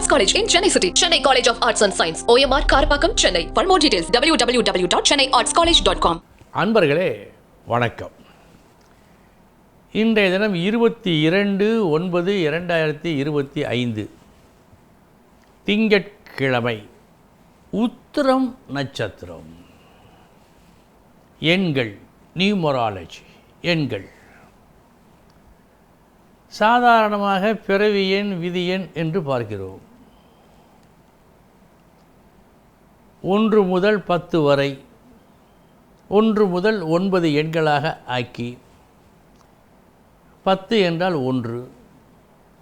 Arts college in Chennai city Chennai college of arts and science OMR Karapakkam Chennai for more details W W W dot Chennai arts college dot com அன்பர்களே வணக்கம் இன்றைய தினம் இருபத்தி இரண்டு ஒன்பது இரண்டாயிரத்தி இருபத்தி ஐந்து திங்கட்கிழமை உத்திரம் நட்சத்திரம் எண்கள் நியூமராலஜி எண்கள் சாதாரணமாக பிறவி எண் விதி எண் என்று பார்க்கிறோம் ஒன்று முதல் பத்து வரை ஒன்று முதல் ஒன்பது எண்களாக ஆக்கி பத்து என்றால் ஒன்று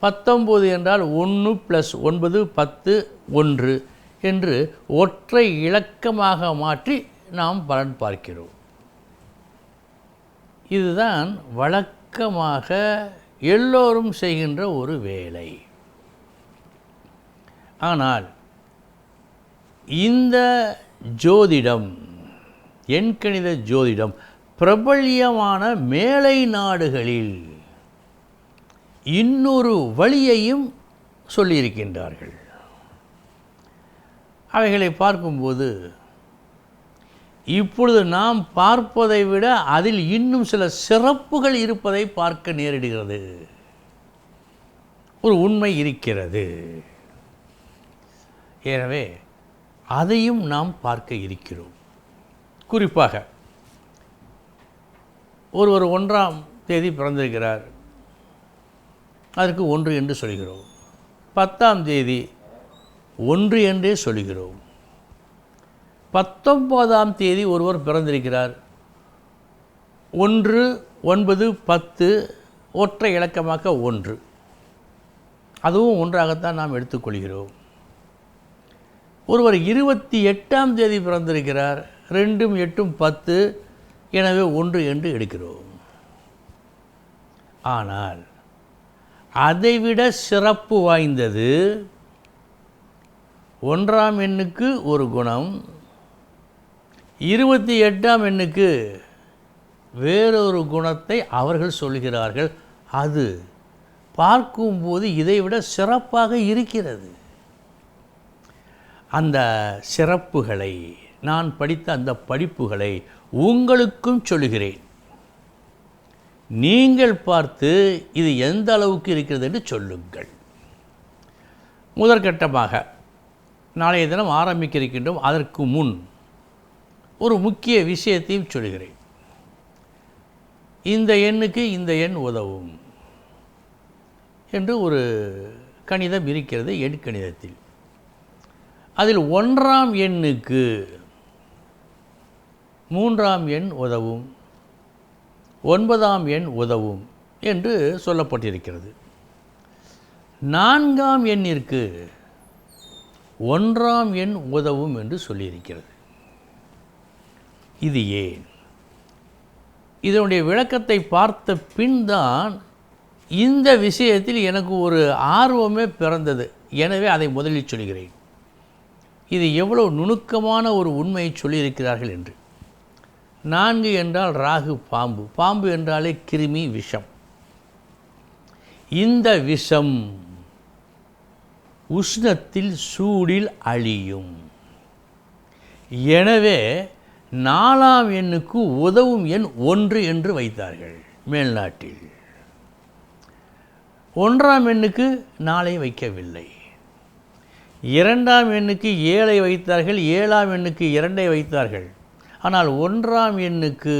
பத்தொம்போது என்றால் ஒன்று ப்ளஸ் ஒன்பது பத்து ஒன்று என்று ஒற்றை இலக்கமாக மாற்றி நாம் பலன் பார்க்கிறோம். இதுதான் வழக்கமாக எல்லோரும் செய்கின்ற ஒரு வேலை. ஆனால் இந்த ஜோதிடம் எண்கணித ஜோதிடம் பிரபல்யமான மேலை நாடுகளில் இன்னொரு வழியையும் சொல்லியிருக்கின்றார்கள். அவைகளை பார்க்கும்போது இப்பொழுது நாம் பார்ப்பதை விட அதில் இன்னும் சில சிறப்புகள் இருப்பதை பார்க்க நேரிடுகிறது. ஒரு உண்மை இருக்கிறது. எனவே அதையும் நாம் பார்க்க இருக்கிறோம். குறிப்பாக ஒருவர் ஒன்றாம் தேதி பிறந்திருக்கிறார். அதற்கு ஒன்று என்று சொல்கிறோம். பத்தாம் தேதி ஒன்று என்றே சொல்கிறோம். பத்தொன்பதாம் தேதி ஒருவர் பிறந்திருக்கிறார். ஒன்று ஒன்பது பத்து ஒற்றை இலக்கமாக்க ஒன்று. அதுவும் ஒன்றாகத்தான் நாம் எடுத்துக்கொள்கிறோம். ஒருவர் இருபத்தி எட்டாம் தேதி பிறந்திருக்கிறார் ரெண்டும் எட்டும் பத்து எனவே ஒன்று என்று எடுக்கிறோம். ஆனால் அதைவிட சிறப்பு வாய்ந்தது ஒன்றாம் எண்ணுக்கு ஒரு குணம் இருபத்தி எட்டாம் எண்ணுக்கு வேறொரு குணத்தை அவர்கள் சொல்கிறார்கள். அது பார்க்கும்போது இதைவிட சிறப்பாக இருக்கிறது. அந்த சிறப்புகளை நான் படித்த அந்த படிப்புகளை உங்களுக்கும் சொல்லுகிறேன். நீங்கள் பார்த்து இது எந்த அளவுக்கு இருக்கிறது என்று சொல்லுங்கள். முதற்கட்டமாக நாளைய தினம் ஆரம்பிக்க இருக்கின்றோம் அதற்கு முன் ஒரு முக்கிய விஷயத்தையும் சொல்கிறேன் இந்த எண்ணுக்கு இந்த எண் உதவும் என்று ஒரு கணிதம் இருக்கிறது எண் கணிதத்தில். அதில் ஒன்றாம் எண்ணுக்கு மூன்றாம் எண் உதவும் ஒன்பதாம் எண் உதவும் என்று சொல்லப்பட்டிருக்கிறது. நான்காம் எண்ணிற்கு ஒன்றாம் எண் உதவும் என்று சொல்லியிருக்கிறது. இது ஏன்? இதனுடைய விளக்கத்தை பார்த்த பின் தான் இந்த விஷயத்தில் எனக்கு ஒரு ஆர்வமே பிறந்தது. எனவே அதை முதலில் சொல்கிறேன். இது எவ்வளவு நுணுக்கமான ஒரு உண்மையை சொல்லியிருக்கிறார்கள் என்று. நான்கு என்றால் ராகு பாம்பு. பாம்பு என்றாலே கிருமி விஷம். இந்த விஷம் உஷ்ணத்தில் சூடில் அழியும். எனவே நாலாம் எண்ணுக்கு உதவும் எண் ஒன்று என்று வைத்தார்கள் மேல்நாட்டில். ஒன்றாம் எண்ணுக்கு நாளை வைக்கவில்லை. இரண்டாம் எண்ணுக்கு ஏழை வைத்தார்கள் ஏழாம் எண்ணுக்கு இரண்டை வைத்தார்கள். ஆனால் ஒன்றாம் எண்ணுக்கு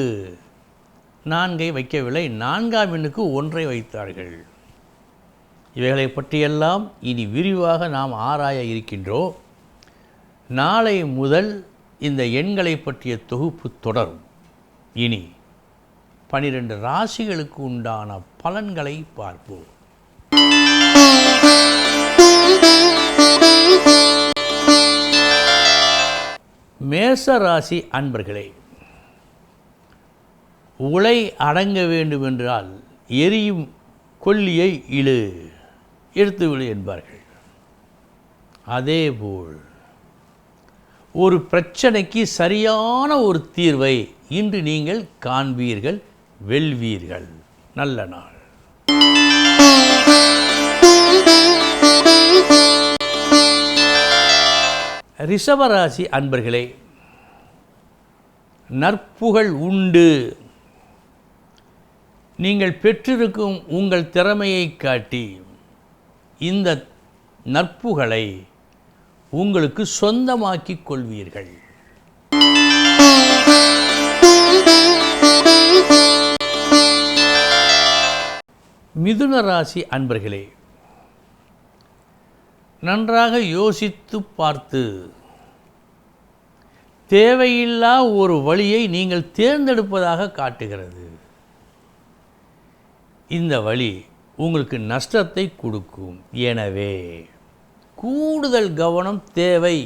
நான்கை வைக்கவில்லை நான்காம் எண்ணுக்கு ஒன்றை வைத்தார்கள். இவைகளை பற்றியெல்லாம் இனி விரிவாக நாம் ஆராய இருக்கின்றோம் நாளை முதல் இந்த எண்களை பற்றிய தொகுப்பு தொடரும். இனி பனிரெண்டு ராசிகளுக்கு உண்டான பலன்களை பார்ப்போம். மேச ராசி அன்பர்களே உலை அடங்க வேண்டுமென்றால் எரியும் கொல்லியை இழு எடுத்து விழு என்பார்கள். அதேபோல் ஒரு பிரச்சனைக்கு சரியான ஒரு தீர்வை இன்று நீங்கள் காண்பீர்கள் வெல்வீர்கள். நல்ல நாள். ரிஷபராசி அன்பர்களே நற்புகழ் உண்டு. நீங்கள் பெற்றிருக்கும் உங்கள் திறமையை காட்டி இந்த நற்புகளை உங்களுக்கு சொந்தமாக்கிக் கொள்வீர்கள். மிதுன ராசி அன்பர்களே நன்றாக யோசித்து பார்த்து தேவையில்லா ஒரு வழியை நீங்கள் தேர்ந்தெடுப்பதாக காட்டுகிறது. இந்த வழி உங்களுக்கு நஷ்டத்தை கொடுக்கும். எனவே கூடுதல் கவனம் தேவை.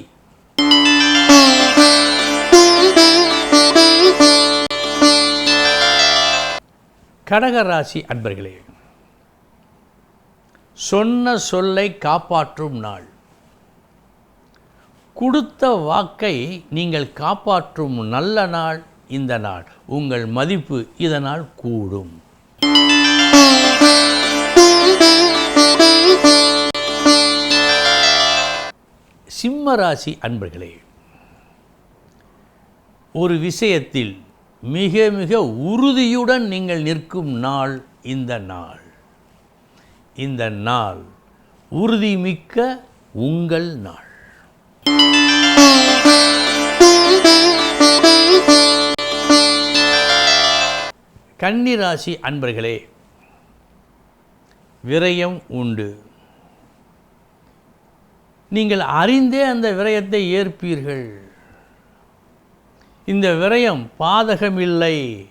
கடகராசி அன்பர்களே சொன்ன சொல்லை காப்பாற்றும் நாள். கொடுத்த வாக்கை நீங்கள் காப்பாற்றும் நல்ல நாள் இந்த நாள். உங்கள் மதிப்பு இதனால் கூடும். சிம்மராசி அன்பர்களே ஒரு விஷயத்தில் மிக மிக உறுதியுடன் நீங்கள் நிற்கும் நாள் இந்த நாள். இந்த நாள் உறுதிமிக்க உங்கள் நாள். கன்னிராசி அன்பர்களே விரயம் உண்டு. நீங்கள் அறிந்தே அந்த விரயத்தை ஏற்பீர்கள். இந்த விரயம் பாதகமில்லை.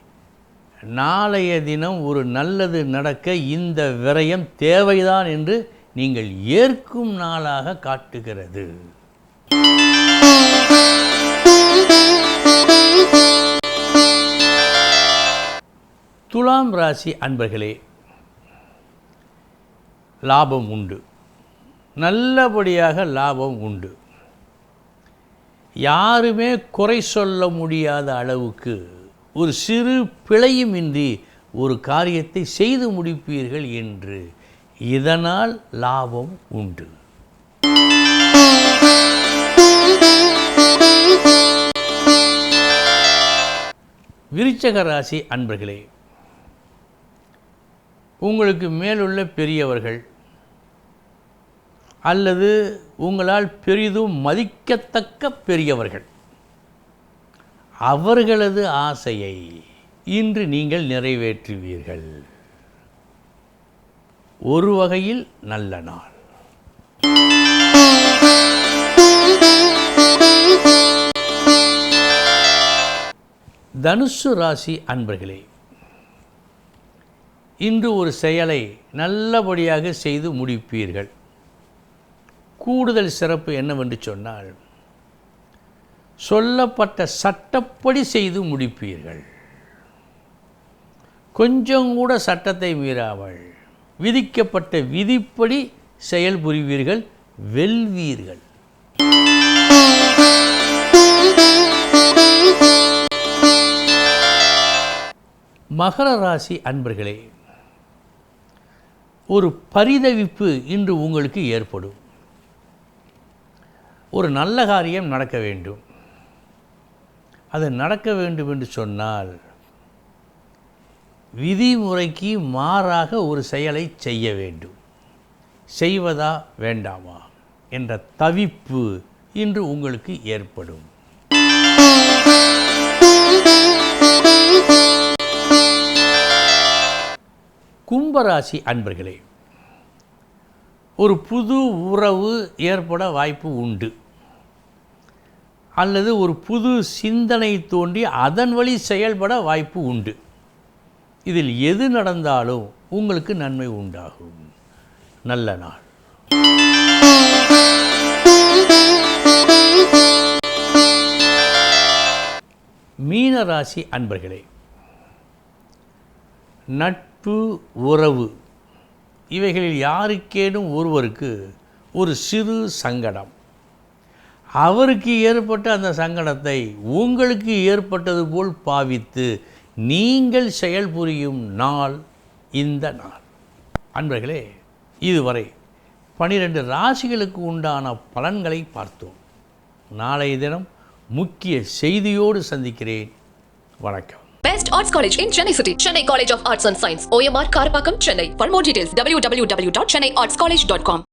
நாளைய தினம் ஒரு நல்லது நடக்க இந்த விரயம் தேவைதான் என்று நீங்கள் ஏற்கும் நாளாக காட்டுகிறது. துலாம் ராசி அன்பர்களே லாபம் உண்டு. நல்லபடியாக லாபம் உண்டு. யாருமே குறை சொல்ல முடியாத அளவுக்கு ஒரு சிறு பிழையுமின்றி ஒரு காரியத்தை செய்து முடிப்பீர்கள் என்று. இதனால் லாபம் உண்டு. விருச்சக ராசி அன்பர்களே உங்களுக்கு மேலுள்ள பெரியவர்கள் அல்லது உங்களால் பெரிதும் மதிக்கத்தக்க பெரியவர்கள் அவர்களது ஆசையை இன்று நீங்கள் நிறைவேற்றுவீர்கள். ஒரு வகையில் நல்ல நாள். தனுசு ராசி அன்பர்களே இன்று ஒரு செயலை நல்லபடியாக செய்து முடிப்பீர்கள். கூடுதல் சிறப்பு என்னவென்று சொன்னால் சொல்லப்பட்ட சட்டப்படி செய்து முடிப்பீர்கள். கொஞ்சம் கூட சட்டத்தை மீறாமல் விதிக்கப்பட்ட விதிப்படி செயல்புரிவீர்கள் வெல்வீர்கள். மகர ராசி அன்பர்களே ஒரு பரிதவிப்பு இன்று உங்களுக்கு ஏற்படும். ஒரு நல்ல காரியம் நடக்க வேண்டும். அது நடக்க வேண்டும் என்று சொன்னால் விதிமுறைக்கு மாறாக ஒரு செயலை செய்ய வேண்டும். செய்வதா வேண்டாமா என்ற தவிப்பு இன்று உங்களுக்கு ஏற்படும். கும்பராசி அன்பர்களே ஒரு புது உறவு ஏற்பட வாய்ப்பு உண்டு. அல்லது ஒரு புது சிந்தனை தோன்றி அதன் வழி செயல்பட வாய்ப்பு உண்டு. இதில் எது நடந்தாலும் உங்களுக்கு நன்மை உண்டாகும். நல்ல நாள். மீனராசி அன்பர்களே நட்பு உறவு இவைகளில் யாருக்கேனும் ஒருவருக்கு ஒரு சிறு சங்கடம். அவருக்கு ஏற்பட்ட அந்த சங்கடத்தை உங்களுக்கு ஏற்பட்டது போல் பாவித்து நீங்கள் செயல்புரியும் நாள் இந்த நாள் அன்பர்களே இதுவரை பனிரெண்டு ராசிகளுக்கு உண்டான பலன்களை பார்த்தோம் நாளைய தினம் முக்கிய செய்தியோடு சந்திக்கிறேன் வணக்கம் Best Arts College in Chennai City. Chennai College of Arts and Science. OMR Karapakam, Chennai. For more details, www.chennaiartscollege.com.